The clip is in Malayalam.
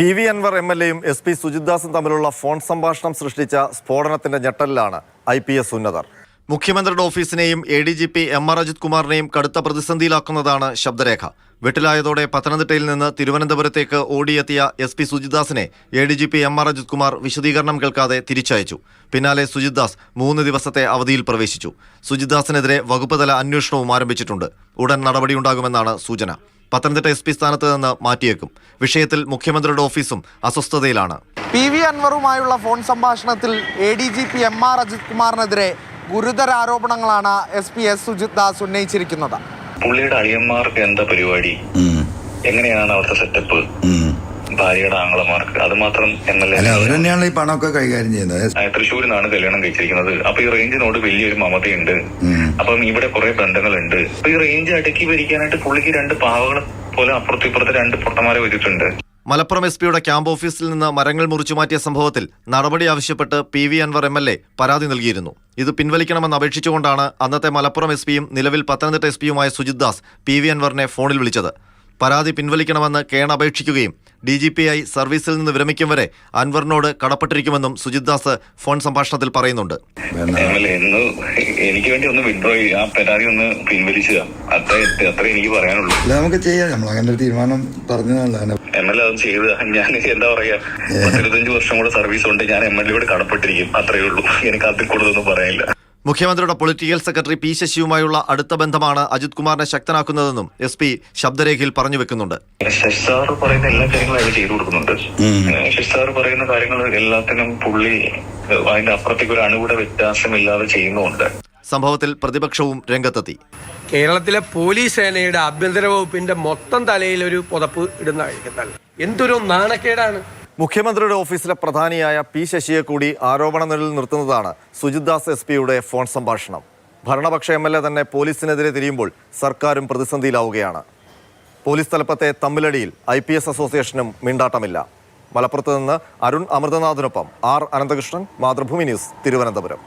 P V Anvar M L എയും എസ് പി സുജിത്ദാസും തമ്മിലുള്ള ഫോൺ സംഭാഷണം സൃഷ്ടിച്ച സ്ഫോടനത്തിന്റെ ഞെട്ടലിലാണ് ഐ പി എസ് ഉന്നതർ. മുഖ്യമന്ത്രിയുടെ ഓഫീസിനെയും A D G P M R Ajith കുമാറിനെയും കടുത്ത പ്രതിസന്ധിയിലാക്കുന്നതാണ് ശബ്ദരേഖ. വീട്ടിലായതോടെ പത്തനംതിട്ടയിൽ നിന്ന് തിരുവനന്തപുരത്തേക്ക് ഓടിയെത്തിയ S P സുജിത്ദാസിനെ A D G P M R Ajith Kumar വിശദീകരണം കേൾക്കാതെ തിരിച്ചയച്ചു. പിന്നാലെ സുജിത്ദാസ് മൂന്ന് ദിവസത്തെ അവധിയിൽ പ്രവേശിച്ചു. സുജിത്ദാസിനെതിരെ വകുപ്പുതല അന്വേഷണവും ആരംഭിച്ചിട്ടുണ്ട്. ഉടൻ നടപടിയുണ്ടാകുമെന്നാണ് സൂചന. പത്തനംതിട്ട എസ് പി സ്ഥാനത്ത് നിന്ന് മാറ്റിയേക്കും. വിഷയത്തിൽ മുഖ്യമന്ത്രിയുടെ ഓഫീസും അസ്വസ്ഥതയിലാണ്. പി വി അൻവറുമായുള്ള ഫോൺ സംഭാഷണത്തിൽ A D G P M R Ajith കുമാറിനെതിരെ ഗുരുതര ആരോപണങ്ങളാണ് S P S Sujith Das ഉന്നയിച്ചിരിക്കുന്നത്. പുള്ളിയുടെ അളിയന്മാർക്ക് എന്താ പരിപാടി? എങ്ങനെയാണ് അവിടുത്തെ സെറ്റപ്പ്? ഭാര്യയുടെ ആങ്ങളമാർക്ക്. അത് മാത്രം എം അല്ല അവർ ഈ പണമൊക്കെ കൈകാര്യം ചെയ്യുന്നത്. തൃശ്ശൂരിൽ നിന്നാണ് കല്യാണം കഴിച്ചിരിക്കുന്നത്. അപ്പൊ ഈ റേഞ്ചിനോട് വലിയൊരു മമതയുണ്ട്. അപ്പം ഇവിടെ കുറെ ബന്ധങ്ങളുണ്ട്. അപ്പൊ ഈ റേഞ്ച് അടുക്കി ഭരിക്കാനായിട്ട് പുള്ളിക്ക് രണ്ട് പാവകളെ പോലെ അപ്പുറത്തും ഇപ്പുറത്ത് രണ്ട് പൊട്ടന്മാരെ വെച്ചിട്ടുണ്ട്. മലപ്പുറം എസ് പിയുടെ ക്യാമ്പ് ഓഫീസിൽ നിന്ന് മരങ്ങൾ മുറിച്ചു മാറ്റിയ സംഭവത്തിൽ നടപടി ആവശ്യപ്പെട്ട് P V Anvar M L A പരാതി നൽകിയിരുന്നു. ഇത് പിൻവലിക്കണമെന്ന് അപേക്ഷിച്ചുകൊണ്ടാണ് അന്നത്തെ മലപ്പുറം എസ് പിയും നിലവിൽ പത്തനംതിട്ട എസ് പിയുമായ സുജിത് ദാസ് പി വി അൻവറിനെ ഫോണിൽ വിളിച്ചത്. പരാതി പിൻവലിക്കണമെന്ന് കേൺ അപേക്ഷിക്കുകയും ഡി ജി പി ആയി സർവീസിൽ നിന്ന് വിരമിക്കും വരെ അൻവറിനോട് കടപ്പെട്ടിരിക്കുമെന്നും സുജിത് ദാസ് ഫോൺ സംഭാഷണത്തിൽ പറയുന്നുണ്ട്. എനിക്ക് വേണ്ടി ഒന്ന് വിഡ്രോ ആ പരാതി ഒന്ന് പിൻവലിച്ചുക അത്ര അത്ര എനിക്ക് പറയാനുള്ളൂ. നമുക്ക് ചെയ്യാം. നമ്മൾ അങ്ങനെ ഒരു തീരുമാനം പറഞ്ഞു എം എൽ എ അത് ഞാൻ എന്താ പറയാ? പത്തിരുപത്തഞ്ച് വർഷം കൂടെ സർവീസ് ഉണ്ട്. ഞാൻ എം എൽ എയോട് കടപ്പെട്ടിരിക്കും. അത്രയേ ഉള്ളൂ. എനിക്ക് അതിൽ കൂടുതലൊന്നും പറയാനില്ല. മുഖ്യമന്ത്രിയുടെ പൊളിറ്റിക്കൽ സെക്രട്ടറി പി ശശിയുമായുള്ള അടുത്ത ബന്ധമാണ് അജിത് കുമാറിനെ ശക്തനാക്കുന്നതെന്നും എസ് പി ശബ്ദരേഖയിൽ പറഞ്ഞു വെക്കുന്നുണ്ട്. ശശി സാർ പറയുന്ന എല്ലാ കാര്യങ്ങളും അയാൾ ചെയ്തു കൊടുക്കുന്നുണ്ട്. ശശി സാർ പറയുന്ന കാര്യങ്ങൾ എല്ലാത്തിനും പുള്ളി അതിന്റെ അപ്പുറത്തേക്ക് ഒരു അണുകൂടെ വ്യത്യാസമില്ലാതെ ചെയ്യുന്നുണ്ട് സംഭവത്തിൽ പ്രതിപക്ഷവും രംഗത്തെത്തി. കേരളത്തിലെ പോലീസ് സേനയുടെ ആഭ്യന്തര വകുപ്പിന്റെ മൊത്തം തലയിൽ ഒരു പുതപ്പ് ഇടുന്നതായിരിക്കും നല്ലത് എന്തൊരു നാണക്കേടാണ്. മുഖ്യമന്ത്രിയുടെ ഓഫീസിലെ പ്രധാനിയായ പി ശശിയെ കൂടി ആരോപണ നിഴലിൽ നിർത്തുന്നതാണ് സുജിത് ദാസ് എസ് പിയുടെ ഫോൺ സംഭാഷണം. ഭരണപക്ഷ എം എൽ എ തന്നെ പോലീസിനെതിരെ തിരിയുമ്പോൾ സർക്കാരും പ്രതിസന്ധിയിലാവുകയാണ്. പോലീസ് തലപ്പത്തെ തമ്മിലടിയിൽ ഐ പി എസ് അസോസിയേഷനും മിണ്ടാട്ടമില്ല. മലപ്പുറത്ത് നിന്ന് അരുൺ അമൃതനാഥിനൊപ്പം ആർ അനന്തകൃഷ്ണൻ മാതൃഭൂമി ന്യൂസ് തിരുവനന്തപുരം.